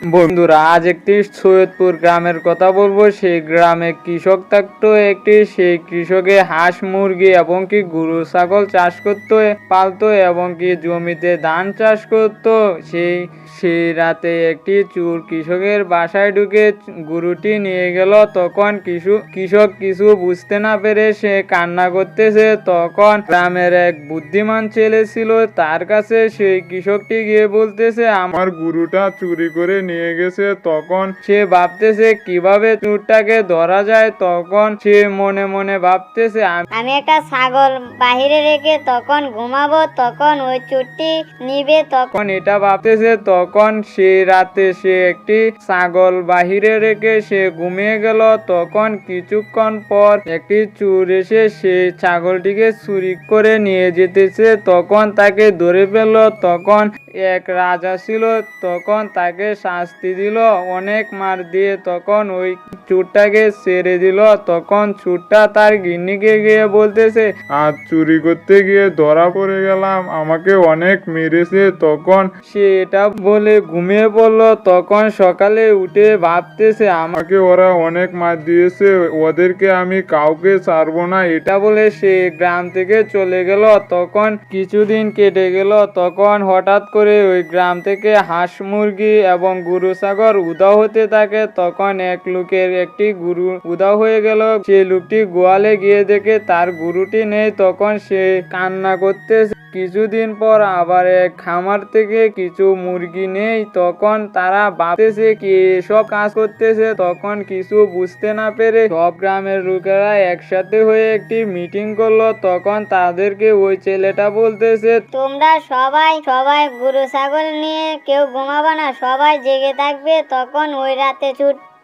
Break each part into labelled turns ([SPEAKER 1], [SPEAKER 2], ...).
[SPEAKER 1] বন্ধুরা, আজ একটি সৈয়দপুর গ্রামের কথা বলব। সেই গ্রামে কৃষক থাকতো একটি, সেই কৃষকে হাঁস, মুরগি এবং কি গরু, ছাগল চাষ করতো, পালতো এবং কি জমিতে ধান চাষ করতো। সেই সেই রাতে একটি চুর কৃষকের বাসায় ঢুকে গরুটি নিয়ে গেল। তখন কিছু, কৃষক কিছু বুঝতে না পেরে সে কান্না করতেছে। তখন গ্রামের এক বুদ্ধিমান ছেলে ছিল, তার কাছে সেই কৃষকটি গিয়ে বলতেছে, আমার গরুটা চুরি করে নিয়ে গেছে তখন সে ভাবতেছে কীভাবে চুরটাকে ধরা যায়? তখন সে মনে মনে ভাবতেছে "আমি
[SPEAKER 2] একটা ছাগল বাহিরে রেখে তখন ঘুমাবো তখন ওই চুটটি নিবে তখন
[SPEAKER 1] তখন এটা ভাবতেছে তখন সে রাতে সে একটি ছাগল বাহিরে রেখে সে ঘুমিয়ে গেল। তখন কিছুক্ষণ পর একটি চোর এসে সেই ছাগলটিকে চুরি করে নিয়ে যেতেছে। তখন তাকে ধরে ফেলল। তখন এক রাজা ছিল। তখন তাকে শাস্তি দিল, অনেক মার দিয়ে তখন ওই চোরটাকে ছেড়ে দিল। তখন চোরটা তার গিন্নিকে গিয়ে বলতেছে, আজ চুরি করতে গিয়ে ধরা পড়ে গেলাম, আমাকে অনেক মেরেছে। তখন সে এটা বলে ঘুমিয়ে পড়ল। তখন সকালে উঠে ভাবতেছে, আমাকে ওরা অনেক মার দিয়েছে, ওদেরকে আমি কাউকে ছাড়বো না। এটা বলে সে গ্রাম থেকে চলে গেল। তখন কিছুদিন কেটে গেল। তখন হঠাৎ করে ওই গ্রাম থেকে হাঁস মুরগি এবং গরু ছাগল উদাও হতে থাকে, তখন এক লোকের একটি গরু উদা হয়ে গেল। সে লোকটি গোয়ালে গিয়ে দেখে, তার গরুটি নেই, তখন সে কান্না করতে কিছুদিন পর আবার এক খামার থেকে কিছু মুরগি নেই, তখন তারা ভাবতেছে কি এসব কাজ করতেছে, তখন কিছু বুঝতে না পেরে সব গ্রামের লোকেরা একসাথে হয়ে একটি মিটিং করল, তখন তাদেরকে ওই ছেলেটা বলতেছে,
[SPEAKER 2] তোমরা সবাই সবাই গরু, ছাগল নিয়ে কেউ ঘুমাবে না, সবাই জেগে থাকবে, তখন ওই রাতে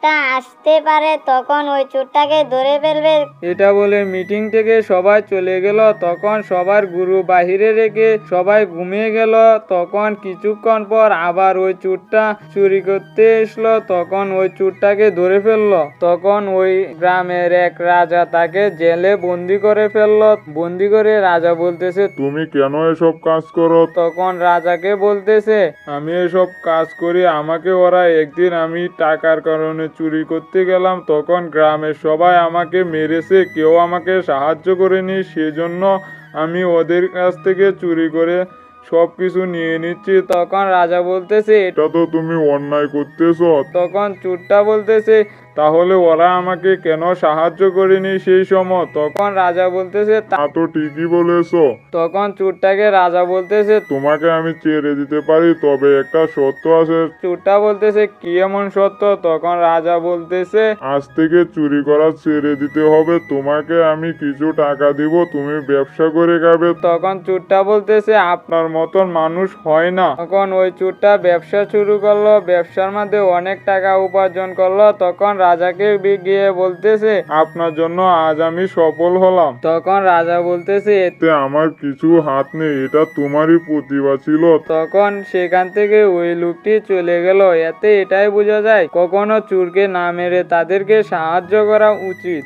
[SPEAKER 2] চুটটা আসতে পারে তখন ওই চুটটাকে ধরে ফেলবে।
[SPEAKER 1] এটা বলে মিটিং থেকে সবাই চলে গেল তখন সবার গুরু বাহিরে রেখে সবাই ঘুমিয়ে গেল। তখন কিছুক্ষণ পর আবার ওই চুরটা চুরি করতে এসলো তখন ওই চুরটাকে ধরে ফেলল। তখন ওই গ্রামের এক রাজা তাকে জেলে বন্দি করে ফেলল। বন্দি করে রাজা বলতেছে
[SPEAKER 3] তুমি কেন এসব কাজ করো?
[SPEAKER 1] তখন রাজাকে বলতেছে আমি এসব কাজ করি আমাকে ওরা একদিন আমি টাকার কারণে চুরি করতে গেলাম তখন গ্রামের সবাই আমাকে মেরেছে কেউ আমাকে সাহায্য করেনি সেজন্য আমি ওদের কাছ থেকে চুরি করে সব কিছু নিয়ে নিচ্ছি। তখন রাজা বলতেছে
[SPEAKER 3] এটা তো তুমি অন্যায় করতেছ।
[SPEAKER 1] তখন চুরটা বলতেছে তাহলে ওরা আমাকে কেন সাহায্য করেনি সেই সময়? তখন রাজা বলতেছে
[SPEAKER 3] তা
[SPEAKER 1] "তা-"
[SPEAKER 3] ঠিকই বলেছ।
[SPEAKER 1] তখন চুরটাকে রাজা বলতেছে
[SPEAKER 3] তোমাকে আমি ছেড়ে দিতে পারি তবে একটা সত্য আছে।
[SPEAKER 1] চুরটা বলতেছে কি এমন সত্য? তখন রাজা বলতেছে
[SPEAKER 3] আজ থেকে চুরি করা ছেড়ে দিতে হবে। তোমাকে আমি কিছু টাকা দিব তুমি ব্যবসা করে খাবে।
[SPEAKER 1] তখন চুরটা বলতেছে আপনার মতন মানুষ হয় না। তখন ওই চুরটা ব্যবসা শুরু করল ব্যবসার মধ্যে অনেক টাকা উপার্জন করল। তখন রাজাকে গিয়ে বলতেছে আপনার জন্য আজ আমি সফল হলাম। তখন রাজা বলতেছে
[SPEAKER 3] এতে আমার কিছু হাত নেই এটা তোমারই প্রতিভা ছিল।
[SPEAKER 1] তখন সেখান থেকে ওই লোকটি চলে গেল। এতে এটাই বোঝা যায় কখনো চুরকে না মেরে তাদেরকে সাহায্য করা উচিত।